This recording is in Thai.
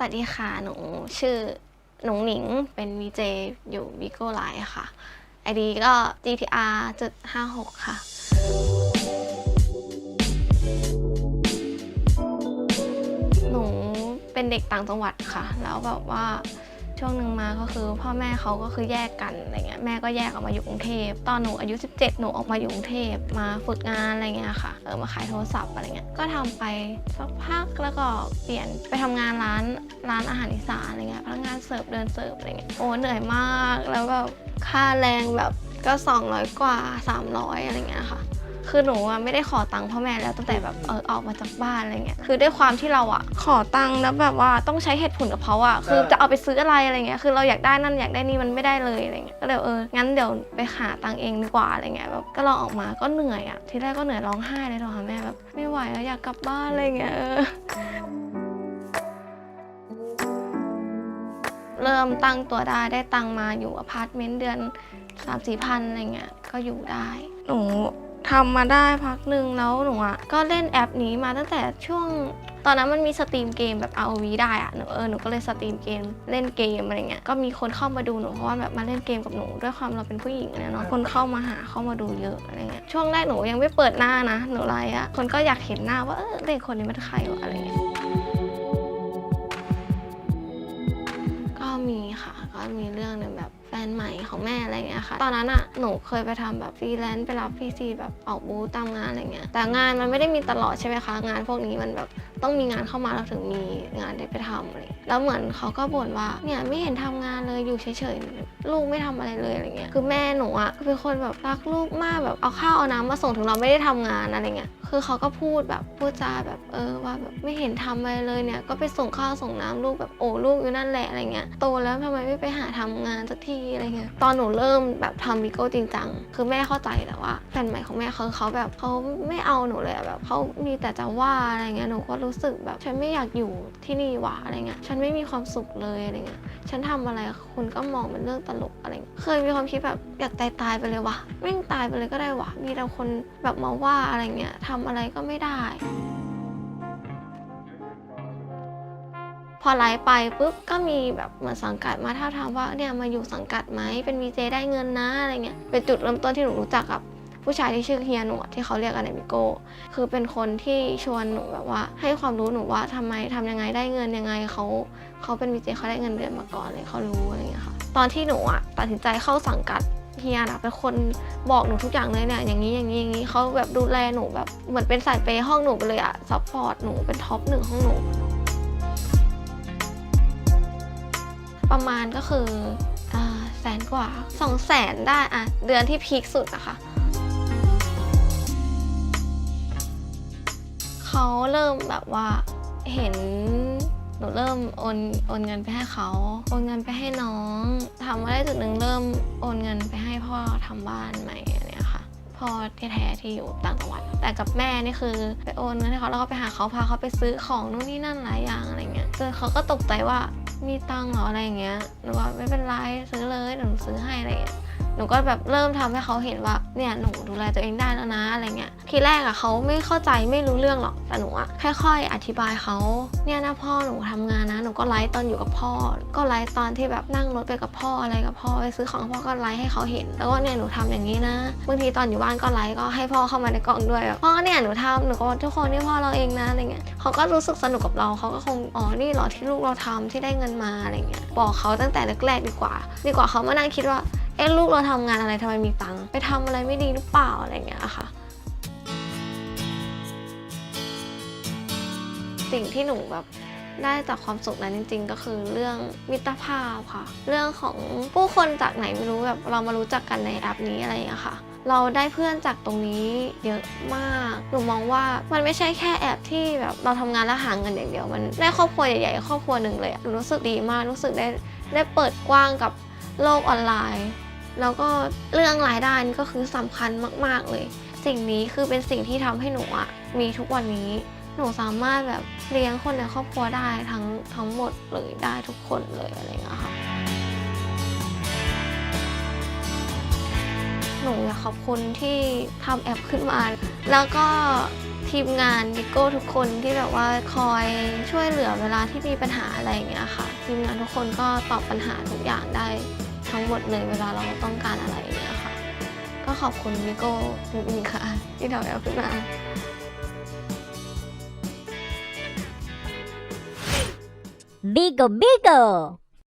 สวัสดีค่ะ หนูชื่อหนงหนิง เป็นวีเจอยู่วิโก้ไลน์ค่ะ ไอดีก็ GTR จุดห้าหกค่ะ หนูเป็นเด็กต่างจังหวัดค่ะ แล้วแบบว่า ช่วงหนึ่งมาก็คือพ่อแม่เขาก็คือแยกกันอะไรเงี้ยแม่ก็แยกออกมาอยู่กรุงเทพตอนหนูอายุ 17 หนูออกมาอยู่กรุงเทพมาฝึกงานอะไรเงี้ยค่ะเออมาขายโทรศัพท์อะไรเงี้ยก็ทำไปสักพักแล้วก็เปลี่ยนไปทำงานร้านร้านอาหารอีสานอะไรเงี้ยพนักงานเสิร์ฟเดินเสิร์ฟอะไรเงี้ยโอ้เหนื่อยมากแล้วแบบค่าแรงแบบก็ 200 กว่า 300 อะไรเงี้ยค่ะ คือหนูอะไม่ได้ขอตังค์พ่อแม่แล้วตั้งแต่แบบเออออกมาจากบ้านอะไรเงี้ยคือด้วยความที่เราอะขอตังค์แล้วแบบว่าต้องใช้เหตุผลกับเขาอะคือจะเอาไปซื้ออะไรอะไรเงี้ยคือเราอยากได้นั่นอยากได้นี่มันไม่ได้เลยอะไรเงี้ยก็เลยเอองั้นเดี๋ยวไปหาตังค์เองดีกว่าอะไรเงี้ยแบบก็ลองออกมาก็เหนื่อยอะทีแรกก็เหนื่อยร้องไห้เลยโทรหาแม่แบบไม่ไหวแล้วอยากกลับบ้านอะไรเงี้ยเออเริ่มตั้งตัวได้ได้ตังค์มาอยู่อพาร์ตเมนต์เดือนสามสี่พันอะไรเงี้ยก็อยู่ได้หนู ทำมาได้พักหนึ่งแล้วหนูอะก็เล่นแอปนี้มาตั้งแต่ช่วง ตอนนั้นมันมีสตรีมเกมแบบ ROV ได้อะหนูเออหนูก็เลยสตรีมเกมเล่นเกมอะไรเงี้ยก็มีคนเข้ามาดูหนูเพราะว่าแบบมาเล่นเกมกับหนูด้วยความเราเป็นผู้หญิงเนี่ยเนาะคนเข้ามาหาเข้ามาดูเยอะอะไรเงี้ยช่วงแรกหนูยังไม่เปิดหน้านะหนูไลฟ์อะคนก็อยากเห็นหน้าว่าเออเด็กคนนี้มันใครวะอะไรเงี้ยก็มีค่ะก็มีเรื่อง ใหม่ของแม่อะไรเงี้ยค่ะ ตอนนั้นอะหนูเคยไปทำแบบฟรีแลนซ์ไปรับพีซีแบบออกบูธตามงานอะไรเงี้ยแต่งานมันไม่ได้มีตลอดใช่ไหมคะ งานพวกนี้มันแบบต้องมีงานเข้ามาเราถึงมีงานได้ไปทำอะไรแล้วเหมือนเขาก็บ่นว่าเนี่ยไม่เห็นทำงานเลยอยู่เฉยๆลูกไม่ทำอะไรเลยอะไรเงี้ยคือแม่หนูอะเป็นคนแบบรักลูกมากแบบเอาข้าวเอาน้ำมาส่งถึงเราไม่ได้ทำงานอะไรเงี้ยคือเขาก็พูดแบบพูดจาแบบเออว่าแบบไม่เห็นทำอะไรเลยเนี่ยก็ไปส่งข้าวส่งน้ำลูกแบบโอ้ลูกอยู่นั่นแหละอะไรเงี้ยโตแล้วทำไมไม่ไปหาทำงานสักทีอะไรเงี้ยตอนหนูเริ่มแบบทำบิโก้จริงจังคือแม่เข้าใจแต่ว่าแฟนใหม่ของแม่เขาเขาแบบเขาไม่เอาหนูเลยแบบเขามีแต่จะว่าอะไรเงี้ยหนูก็รูู้้สึกแบบ ฉันไม่อยากอยู่ที่นี่หว่ะอะไรเงี้ย ฉันไม่มีความสุขเลยอะไรเงี้ย ฉันทำอะไรคุณก็มองเป็นเรื่องตลกอะไรเงี้ยเคยมีความคิดแบบอยากตายตายไปเลยวะแม่งตายไปเลยก็ได้วะมีแต่คนแบบมาว่าอะไรเงี้ยทำอะไรก็ไม่ได้ พอไลฟ์ไปปุ๊บก็มีแบบเหมือนสังกัดมาท้าทามว่าเนี่ยมาอยู่สังกัดไหมเป็นวีเจได้เงินนะอะไรเงี้ยเป็นจุดเริ่มต้นที่หนูรู้จักกับ ผู้ชายที่ชื่อเฮียหนวดที่เขาเรียกกันในบิโก้คือเป็นคนที่ชวนหนูแบบว่า ให้ความรู้หนูว่าทำไมทำยังไงได้เงินยังไงเขาเขาเป็นวีเจเขาได้เงินเดือนมาก่อนเลยเขารู้อะไรอย่างเงี้ยค่ะตอนที่หนูอะตัดสินใจเข้าสังกัดเฮียนะเป็นคนบอกหนูทุกอย่างเลยเนี่ยอย่างนี้อย่างนี้อย่างนี้เขาแบบดูแลหนูแบบเหมือนเป็นสายเปย์ห้องหนูไปเลยอะซัพพอร์ตหนูเป็นท็อปหนึ่งห้องหนู ประมาณก็คืออแสนกว่าสองแสนได้อะเดือนที่พีคสุดอะค่ะ เขาเริ่มแบบว่าเห็นหนูเริ่มโอนโอนเงินไปให้เขา โอนเงินไปให้น้องทำมาได้จุดหนึ่งเริ่มโอนเงินไปให้พ่อทำบ้านใหม่อะไรเนี่ยค่ะพ่อแท้ๆที่อยู่ต่างจังหวัด แต่กับแม่นี่คือไปโอนเงินให้เขาแล้วก็ไปหาเขาพาเขาไปซื้อของนู่นนี่นั่นหลายอย่างอะไรเงี้ยจนเขาก็ตกใจว่ามีตังค์เหรออะไรอย่างเงี้ยหนูว่าไม่เป็นไรซื้อเลยหนูซื้อให้อะไรเงี้ยหนูก็แบบเริ่มทำให้เขาเห็นว่าเนี่ยหนูดูแลตัวเองได้แล้วนะอะไรเงี้ย ทีแรกอะเขาไม่เข้าใจไม่รู้เรื่องหรอกแต่หนูอะค่อยๆ อธิบายเขาเนี่ยนะพ่อหนูทำงานนะหนูก็ไลฟ์ตอนอยู่กับพ่อ ก็ไลฟ์ตอนที่แบบนั่งรถไปกับพ่ออะไรกับพ่อไปซื้อของพ่อก็ไลฟ์ให้เขาเห็น แล้วก็เนี่ยหนูทำอย่างนี้นะบางทีตอนอยู่บ้านก็ไลฟ์ก็ให้พ่อเข้ามาในกล่องด้วยพ่อเนี่ยหนูทำหนูก็ทุกคนนี่พ่อเราเองนะอะไรเงี้ยเขาก็รู้สึกสนุกกับเราเขาก็คงอ๋อนี่เหรอที่ลูกเราทำที่ได้เงินมาอะไรเงี้ยบอกเขาตั้งแต่แรกๆดีกว่า ดีกว่าเขามานั่งคิดว่าเอ๊ะลูกเราทำงานอะไรทำไมมีตังค์ไปทำอะไรไม่ดีหรือเปล่าอะไรเงี้ยค่ะ สิ่งที่หนูแบบได้จากความสุขนั้นจริง ๆ ก็คือเรื่องมิตรภาพค่ะ เรื่องของผู้คนจากไหนไม่รู้แบบเรามารู้จักกันในแอปนี้อะไรอย่างนี้ค่ะ เราได้เพื่อนจากตรงนี้เยอะมากหนูมองว่ามันไม่ใช่แค่แอปที่แบบเราทำงานแล้วหาเงินอย่างเดียว มันได้ครอบครัวใหญ่ๆครอบครัวหนึ่งเลยหนูรู้สึกดีมากรู้สึกได้ได้เปิดกว้างกับโลกออนไลน์ แล้วก็เรื่องรายได้นี่ก็คือสำคัญมาก ๆเลย สิ่งนี้คือเป็นสิ่งที่ทำให้หนูอะมีทุกวันนี้ หนูสามารถแบบเลี้ยงคนในครอบครัวได้ทั้งทั้งหมดเลยได้ทุกคนเลยอะไรเงี้ยค่ะหนูอยากขอบคุณที่ทำแอปขึ้นมา แล้วก็ทีมงานนิโก้ทุกคนที่แบบว่าคอยช่วยเหลือเวลาที่มีปัญหาอะไรอย่างเงี้ยค่ะ ทีมงานทุกคนก็ตอบปัญหาทุกอย่างได้ทั้งหมดเลยเวลาเราต้องการอะไรอย่างเงี้ยค่ะ ก็ขอบคุณนิโก้จริงๆค่ะ ที่ทำให้เราขึ้นมา Bigo Bigo